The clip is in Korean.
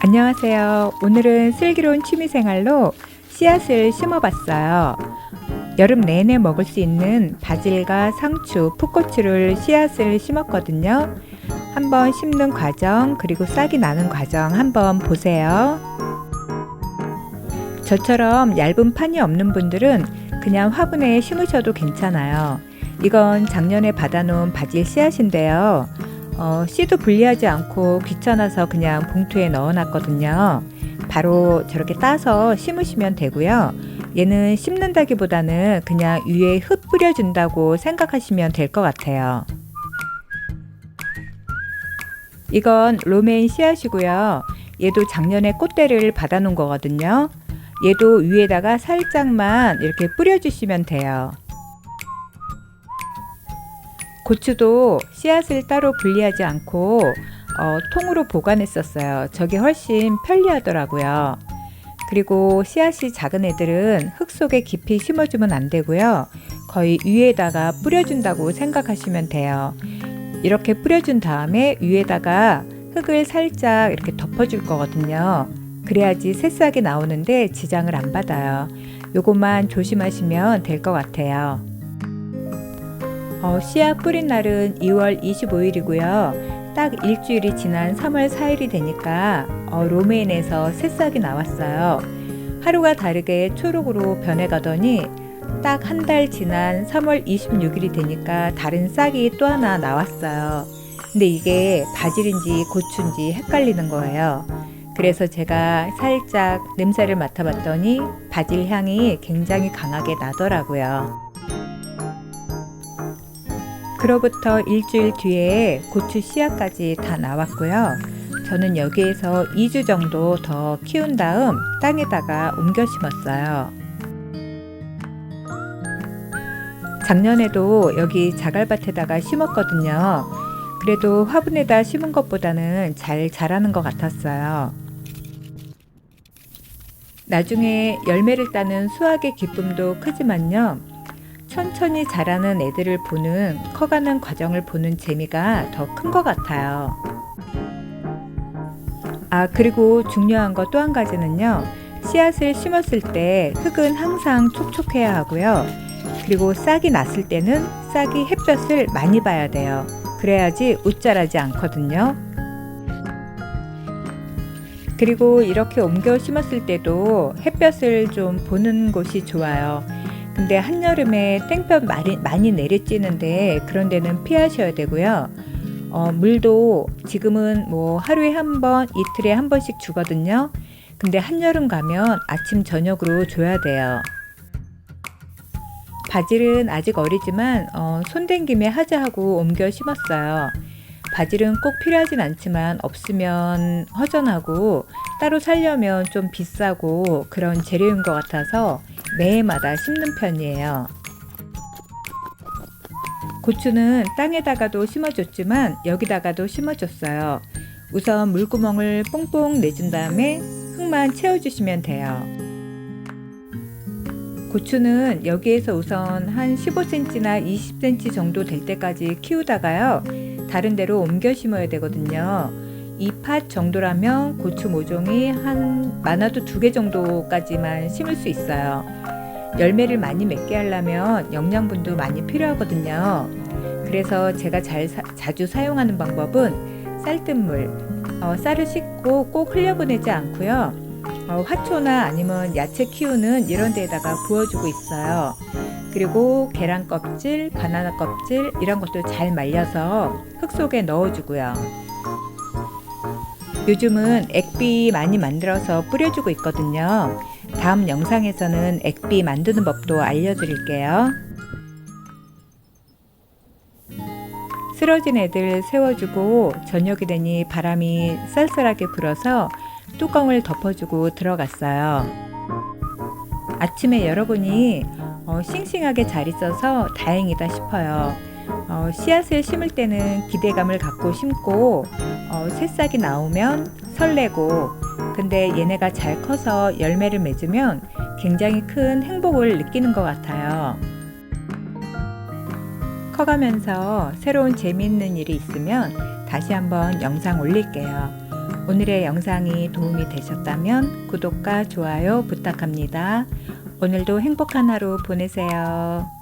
안녕하세요. 오늘은 슬기로운 취미생활로 씨앗을 심어봤어요. 여름 내내 먹을 수 있는 바질과 상추, 풋고추를 씨앗을 심었거든요. 한번 심는 과정, 그리고 싹이 나는 과정 한번 보세요. 저처럼 얇은 판이 없는 분들은 그냥 화분에 심으셔도 괜찮아요. 이건 작년에 받아놓은 바질 씨앗인데요. 어, 씨도 분리하지 않고 귀찮아서 그냥 봉투에 넣어놨거든요. 바로 저렇게 따서 심으시면 되고요. 얘는 심는다기보다는 그냥 위에 흙 뿌려준다고 생각하시면 될 것 같아요. 이건 로메인 씨앗이고요. 얘도 작년에 꽃대를 받아놓은 거거든요. 얘도 위에다가 살짝만 이렇게 뿌려주시면 돼요. 고추도 씨앗을 따로 분리하지 않고 어, 통으로 보관했었어요. 저게 훨씬 편리하더라고요. 그리고 씨앗이 작은 애들은 흙 속에 깊이 심어주면 안 되고요. 거의 위에다가 뿌려준다고 생각하시면 돼요. 이렇게 뿌려준 다음에 위에다가 흙을 살짝 이렇게 덮어줄 거거든요. 그래야지 새싹이 나오는데 지장을 안 받아요. 요것만 조심하시면 될 것 같아요. 어, 씨앗 뿌린 날은 2월 25일이고요. 딱 일주일이 지난 3월 4일이 되니까 어, 로메인에서 새싹이 나왔어요. 하루가 다르게 초록으로 변해가더니 딱 한 달 지난 3월 26일이 되니까 다른 싹이 또 하나 나왔어요. 근데 이게 바질인지 고추인지 헷갈리는 거예요. 그래서 제가 살짝 냄새를 맡아봤더니 바질 향이 굉장히 강하게 나더라고요. 그로부터 일주일 뒤에 고추 씨앗까지 다 나왔고요. 저는 여기에서 2주 정도 더 키운 다음 땅에다가 옮겨 심었어요. 작년에도 여기 자갈밭에다가 심었거든요. 그래도 화분에다 심은 것보다는 잘 자라는 것 같았어요. 나중에 열매를 따는 수확의 기쁨도 크지만요. 천천히 자라는 애들을 보는 커가는 과정을 보는 재미가 더 큰 것 같아요. 아, 그리고 중요한 거또한 가지는요. 씨앗을 심었을 때 흙은 항상 촉촉해야 하고요. 그리고 싹이 났을 때는 싹이 햇볕을 많이 봐야 돼요. 그래야지 웃자라지 않거든요. 그리고 이렇게 옮겨 심었을 때도 햇볕을 좀 보는 곳이 좋아요. 근데 한여름에 땡볕 많이, 많이 내리쬐는데 그런 데는 피하셔야 되고요. 어, 물도 지금은 뭐 하루에 한 번, 이틀에 한 번씩 주거든요. 근데 한여름 가면 아침, 저녁으로 줘야 돼요. 바질은 아직 어리지만 어, 손댄 김에 하자 하고 옮겨 심었어요. 바질은 꼭 필요하진 않지만 없으면 허전하고 따로 살려면 좀 비싸고 그런 재료인 것 같아서 매해마다 심는 편이에요. 고추는 땅에다가도 심어줬지만 여기다가도 심어줬어요. 우선 물구멍을 뽕뽕 내준 다음에 흙만 채워주시면 돼요. 고추는 여기에서 우선 한 15cm나 20cm 정도 될 때까지 키우다가요. 다른 데로 옮겨 심어야 되거든요. 이팥 정도라면 고추 모종이 한 많아도 두 개 정도까지만 심을 수 있어요. 열매를 많이 맺게 하려면 영양분도 많이 필요하거든요. 그래서 제가 잘 사, 자주 사용하는 방법은 쌀뜨물, 어, 쌀을 씻고 꼭 흘려보내지 않고요. 어, 화초나 아니면 야채 키우는 이런 데에다가 부어주고 있어요. 그리고 계란 껍질, 바나나 껍질 이런 것도 잘 말려서 흙 속에 넣어주고요. 요즘은 액비 많이 만들어서 뿌려주고 있거든요. 다음 영상에서는 액비 만드는 법도 알려드릴게요. 쓰러진 애들 세워주고 저녁이 되니 바람이 쌀쌀하게 불어서 뚜껑을 덮어주고 들어갔어요. 아침에 열어보니 어, 싱싱하게 잘 있어서 다행이다 싶어요. 어, 씨앗을 심을 때는 기대감을 갖고 심고 어, 새싹이 나오면 설레고 근데 얘네가 잘 커서 열매를 맺으면 굉장히 큰 행복을 느끼는 것 같아요. 커가면서 새로운 재미있는 일이 있으면 다시 한번 영상 올릴게요. 오늘의 영상이 도움이 되셨다면 구독과 좋아요 부탁합니다. 오늘도 행복한 하루 보내세요.